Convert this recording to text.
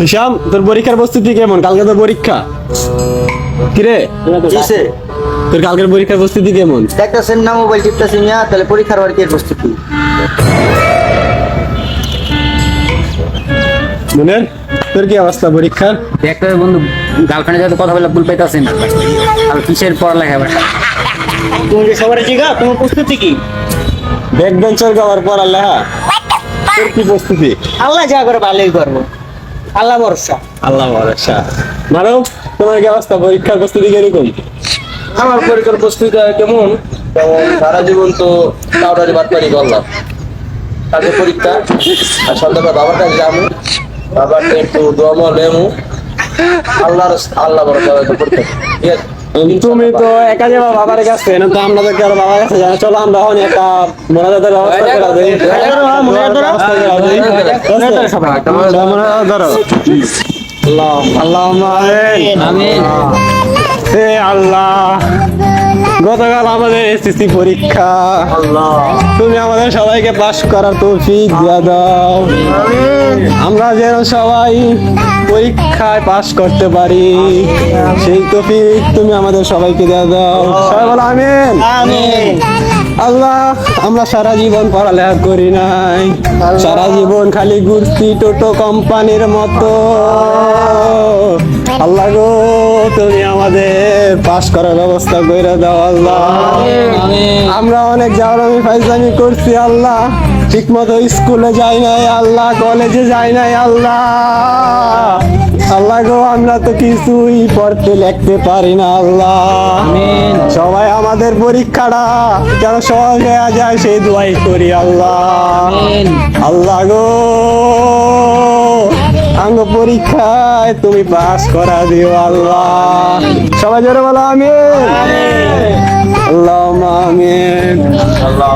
হিসাম তোর পরীক্ষার প্রস্তুতি কেমন? কালকে তো পরীক্ষা? কিরে? কিসে? তোর কালকের পরীক্ষার প্রস্তুতি কেমন? একটা দেখতেছেন না মোবাইল টিপতেছেন মিয়া তাহলে পরীক্ষার আর কি প্রস্তুতি? মনের তোর কি অবস্থা পরীক্ষার? দেখতে বন্ধু গার্লফ্রেন্ডের সাথে কথা বলে ভুল পাইতেছেন আর কিসের পড়ালেখা এবার? তুমি সবার জিগা তোমার প্রস্তুতি কি? ব্যাক বেঞ্চের গাওয়ার পড়ার লেখা তোর কি প্রস্তুতি? আল্লাহ যা করে ভালোই করব। আল্লাহ ভরসা। আল্লাহ ভরসা। মানব তোমার কি অবস্থা পরীক্ষার প্রস্তুতি কীরকম? আমার পরীক্ষার প্রস্তুতি কেমন? সারা জীবন তো কাউটারি বাদ পারি করলাম। কাজে পরীক্ষা আর সন্ধ্যাবেলা বাবার কাছে যাব। বাবার একটু দম লেমু। আল্লাহর আল্লাহ বড় পরীক্ষা ঠিক আছে? তুমি তো একা যাবা বাবার কাছে না তো আমরা তো কারও বাবার কাছে জানা চলো আমরা এখন একটা মোনাজাতের ব্যবস্থা করে দিই। মোনাজাত ধরো। আল্লাহ আল্লাহ আমিন। হে আল্লাহ গতকাল আমাদের এসএসসি পরীক্ষা। তুমি আমাদের সবাইকে পাশ করার তৌফিক দিয়া দাও। আমরা যেন সবাই পরীক্ষায় পাশ করতে পারি। সেই তৌফিক তুমি আমাদের সবাইকে দিয়া দাও। সবাই বলো আমিন। আমিন। আল্লাহ আমরা সারা জীবন পড়ালেখা করি নাই। সারা জীবন খালি ঘুরছি টোটো কোম্পানির মতো। আল্লাহ গো তুমি আমাদের পাশ করার ব্যবস্থা করে দাও আল্লাহ। আমরা অনেক জাওরামি ফাইজামি করছি আল্লাহ। ঠিক মতো স্কুলে যাই নাই আল্লাহ। কলেজে যাই নাই আল্লাহ। আল্লাহ গো আমরা তো কিছুই পড়তে লিখতে পারি না আল্লাহ। সবাই আমাদের পরীক্ষাটা যেন সহজ হয়ে যায় সেই দোয়াই করি আল্লাহ। আল্লাহ গো আঙ্গ পরীক্ষায় তুমি পাস করা দিও আল্লাহ। সবাই জোরে বলো আমি আল্লাহ আমিন। আল্লাহ